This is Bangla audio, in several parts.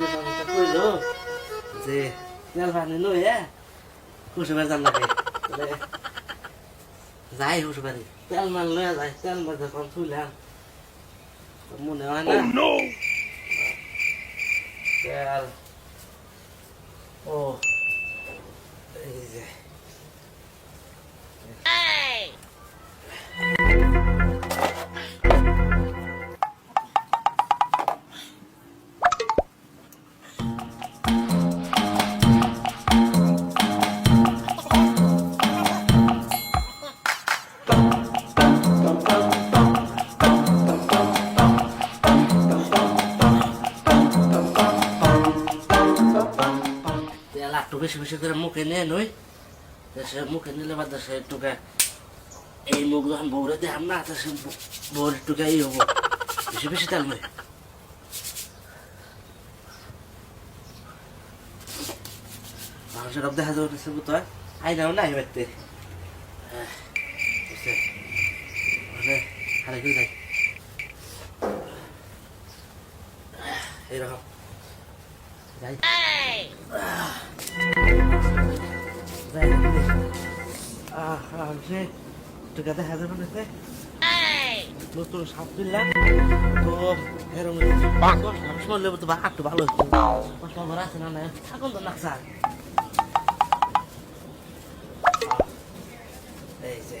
কইলো যে তেল পানি লইয়া হুসুমের জান লাগে যাই হুসুবারি তেল মান লইয়া যায় তেল মান যখন তুইলাম তো মনে হয় না ও একটু বেশি বেশি করে মুখে নিয়ে নই সে মুখে নিলে বাদ সে টুকা এই মুখ যখন বউরে দেখাম না, তো সে বউর টুকা ই হব। বেশি বেশি তেল নই মানুষের দেখা সে বুঝতে আইনাও নাই বাড়তে। হারে যাই। এরকম। আহ সে টুকা দেখা যাবে না সে নতুন সাপ দিলাম তো এরকম সময় লেবু তো বা- একটু ভালো আছে না না থাকুন তো নাকসার এই যে।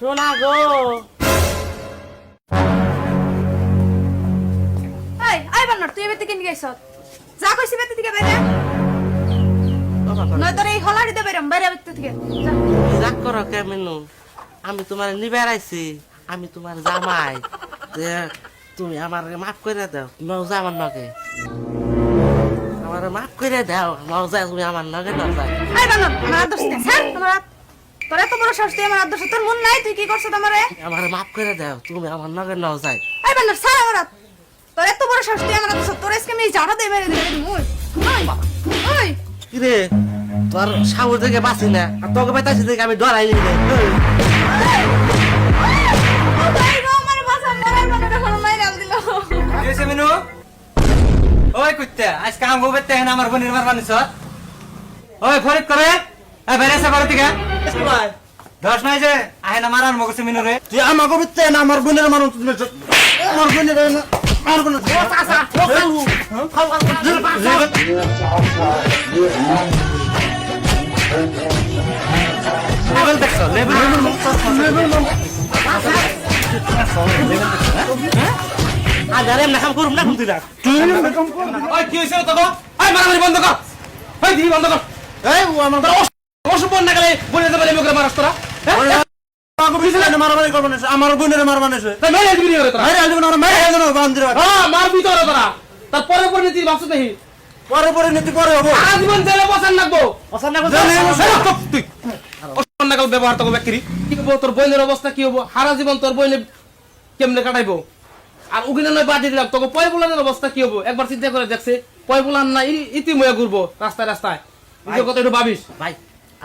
শোনা গো এই আই বান্নর তুই এবার থেকে নিয়ে গেছ যা কইছি বেতে থেকে বাইরে নয় তোর এই হলাড়িতে বাইরে বাইরে বেতে থেকে। যা। রাগ করো কে মিনু আমি তোমার নিবার আইছি আমি তোমার জামাই। তুমি আমার মাফ করে দাও নজা আমার নগে। আমার মাফ করে দাও নজা তুমি আমার নগে নজা আই আমার দে স্যার তোমার তোর এত বড় সাহস তুই আমার আদর্শ তোর মন নাই? তুই কি করছ তোমারে আমার মাফ করে দাও তুমি আমার নগে নজাই আই বান্নর স্যার আমার তোর এত বড় সাহস তুই আমার আদর্শ তোর আজকে আমি জাড়া মেরে ওই ওই। কিরে তোর সাউর থেকে বাঁচি না আর তোকে বেতাছি থেকে আমি ডরাই নি রে ওই। মিনু কুত্তে আজকে আমার বোনের মার মানুষ ওই ফরিদ করে এই বেরে সে বাড়ি থেকে দশ নাই যে আহে না মারার মগছে মিনু রে তুই আমাকে বিত্তে না আমার বোনের মানুষ তুমি আমার বোনের না আমার লেভেল দেখছ লেভেল আগারে এমনি কাম করুম না খুলতি না ওই কি হইছে তো গো ওই মারামারি বন্ধ কর। ওই বন্ধ কর। এই ও আমার অসুখ না গেলে বলে দেবে মুখে মারাস তোরা হ্যাঁ? আমার বোনের মেরে হ্যাঁ পরে নাকি পরে পরে নীতি পরে হব। আজীবন জেলে বসান তুই। ব্যবহার তো ব্যক্তি কি হব তোর বইনের অবস্থা কি হব? সারা জীবন তোর বইনে কেমনে কাটাইবো? আর উকিনে নয় বাদ দিলাম। তোকে পয় বুলানের অবস্থা কি হব? একবার চিন্তা করে দেখছে। পয় বুলান না ইতি ময়া ঘুরবো রাস্তায় রাস্তায়। কথা একটু ভাবিস। ভাই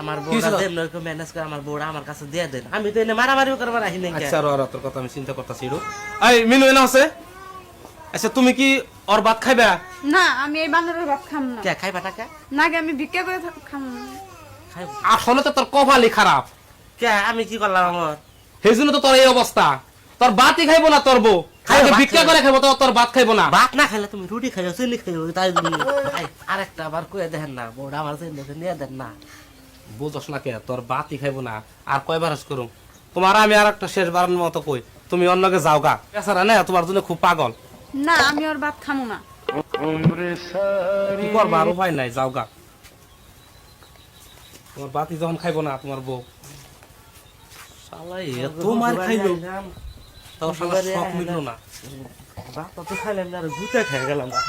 আমার কি বউরা? যেমন এরকম ম্যানেজ করে আমার বউরা আমার কাছে দিয়ে দেন। আমি তো এনে মারামারি করবার আহি নাই আচ্ছা আর তোর কথা আমি চিন্তা করতেছি একটু এই মিনু এনে আছে? আচ্ছা তুমি কি ওর ভাত খাইবা? না আমি এই বান্দরের ভাত খাম না। কে খাইবা টাকা না গে আমি ভিক্ষা করে খাম। আসলে তো তোর কপালই খারাপ। কে আমি কি করলাম আমার? সেই তো তোর এই অবস্থা। তোর ভাতই খাইবো না তোর বউ। খাইবো, ভিক্ষা। করে খাইবো তো তোর ভাত খাইবো না। ভাত না খাইলে তুমি রুটি খাইও চিনি খাইও তাই আরেকটা আবার কয়ে দেখেন না বউরা আমার চিনি নিয়ে দেন না। বুঝস না কে? তোর বাতি খাইব না। আর কয়বার হাস করুম? তোমার আমি আর একটা শেষ বারের মতো কই তুমি অন্যকে যাও গা। বেচারা না তোমার জন্য খুব পাগল। না আমি ওর ভাত খামু না। কি করবা? আর উপায় নাই যাও গা। তোমার বাতি যখন খাইব না তোমার বউ। শালাই এত মার খাইল। তাও শালা শখ মিলল না। বাত তো খাইলাম না আর গুতা খেয়ে গেলাম না